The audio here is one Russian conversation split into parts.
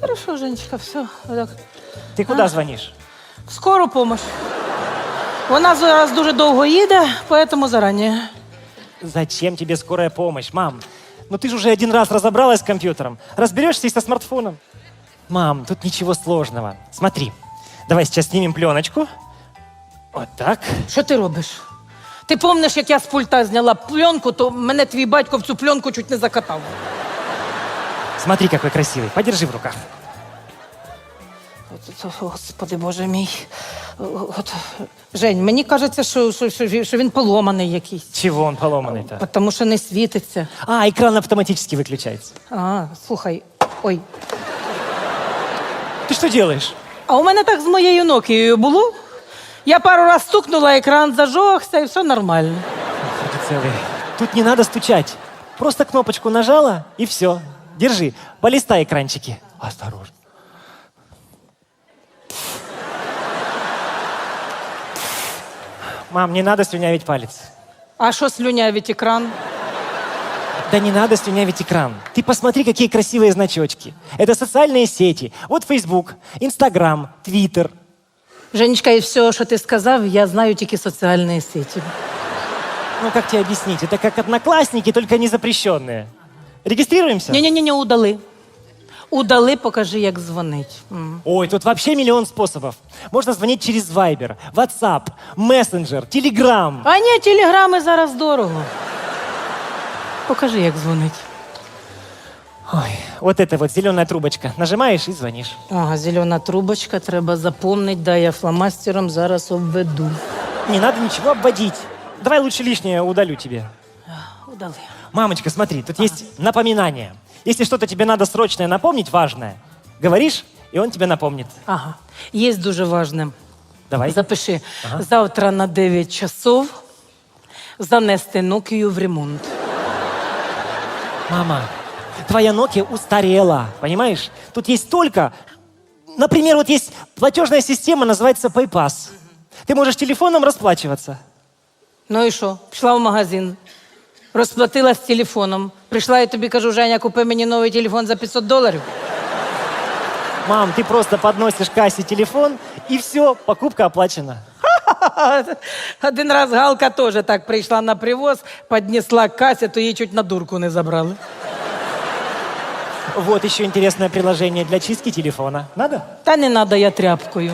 Хорошо, Женечка, все. Так. Ты куда звонишь? В скору помощь. Вона зараз дуже довго їде, поэтому зарані. Зачем тебе скорая помощь, мам? Ну ты же уже один раз разобралась с компьютером. Разберешься и со смартфоном. Мам, тут ничего сложного. Смотри, давай сейчас снимем пленочку. Вот так. Що ти робиш? Ти пам'ятаєш, як я з пульта зняла пленку, то мене твій батько в цю пленку чуть не закатав. Смотри, какой красивый. Подержи в руках. От, от, Господи, Боже мій. От, Жень, мені кажеться, що, що, що, що він поломаний якийсь. Чего он поломанный-то? Тому що не світиться. А, экран автоматически выключается. А, слухай, ой. Ты что делаешь? А у мене так з моєю Нокією було. Я пару раз стукнула, екран зажогся і все нормально. Ты целый. Тут не надо стучать. Просто кнопочку нажала и все. Держи. Полистай экранчики. Осторожно. Мам, не надо слюнявить палец. А що слюнявить екран? Да не надо слюнявить экран. Ты посмотри, какие красивые значочки. Это социальные сети. Вот Facebook, Instagram, Twitter. Женечка, і все, що ти сказав, я знаю тільки соціальні сеті. Ну, как тебе объяснить? Это как одноклассники, только не запрещенные. Регистрируемся? Ні-ні-ні, удали. Удали, покажи, як дзвонить. М. Ой, тут вообще миллион способов. Можно звонить через Viber, WhatsApp, Messenger, Telegram. А ні, телеграми зараз дорого. Покажи, як дзвонить. Ой, вот это вот зеленая трубочка. Нажимаешь и звонишь. Ага, зелена трубочка, треба запомнити, да я фломастером зараз обведу. Не надо ничего обводить. Давай лучше лишнее удалю тебе. Удали. Мамочка, смотри, тут есть напоминание. Если что-то тебе надо срочное напомнить, важное, говоришь, и он тебе напомнит. Ага. Є дуже важне. Давай. Запиши. Завтра на 9 часов занести Нокію в ремонт. Мама, твоя Nokia устарела, понимаешь? Тут есть только... Например, вот есть платежная система, называется PayPass. Ты можешь телефоном расплачиваться. Ну і що? Пішла в магазин, розплатила з телефоном. Прийшла і тобі кажу, Женя, купи мені новий телефон за 500 доларів. Мам, ты просто подносишь к кассе телефон, и все, покупка оплачена. Один раз Галка теж так прийшла на привоз, піднесла к касі, то її чуть на дурку не забрали. Вот еще интересное приложение для чистки телефона. Надо? Та не треба, я тряпкою.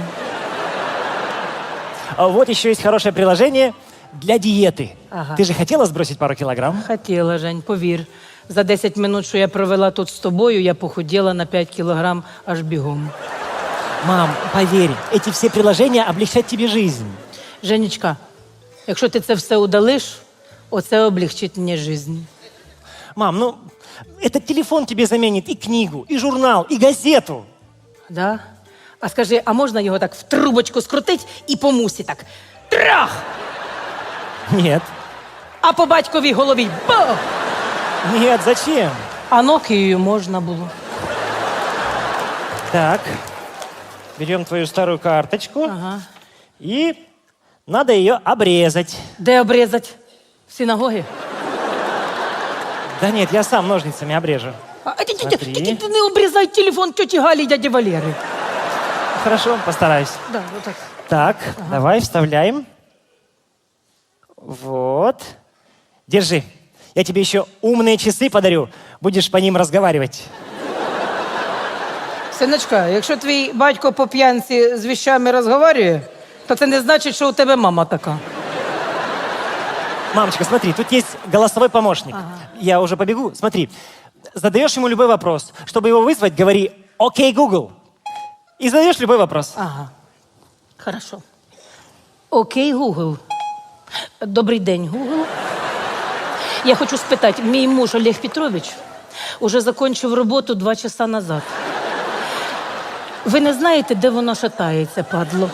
А вот еще есть хорошее приложение для диеты. Ага. Ты же хотела сбросить пару килограмм? Хотіла, Жень, повір. За 10 минут, що я провела тут з тобою, я похудела на 5 кілограм аж бігом. Мам, поверь, эти все приложения облегчат тебе жизнь. Женечка, якщо ти це все удалиш, оце облегчить мені життя. Мам, ну, этот телефон тебе заменит и книгу, и журнал, и газету. Да? А скажи, а можна його так в трубочку скрутить і по мусі так трах, Нет. а по батьковій голові бах! Нет, зачем? А Нокією можна було. Так, берем твою старую карточку Ага. и надо ее обрезать. Де обрізати? В синагогі? Да нет, я сам ножницами обрежу. А, а, ті- ті- ті- Смотри. ті- ті- не обрізай телефон тьоті Галі і дяді Валери. Хорошо, постараюсь. Да, отак. Так, давай вставляем. Вот. Держи. Я тебе еще умные часы подарю. Будешь по ним разговаривать. Синочка, якщо твій батько по п'янці з віщами розговорює, то це не значить, що у тебе мама така. Мамочка, смотри, тут есть голосовой помощник. Я уже побегу. Смотри, задаешь ему любой вопрос. Чтобы его вызвать, говори «Окей, Google». И задаешь любой вопрос. Ага. Хорошо. Окей, Гугл. Добрий день, Гугл. Я хочу спитати, мій муж Олег Петрович уже закончив роботу два часа назад. Ви не знаєте, де воно шатається, падло?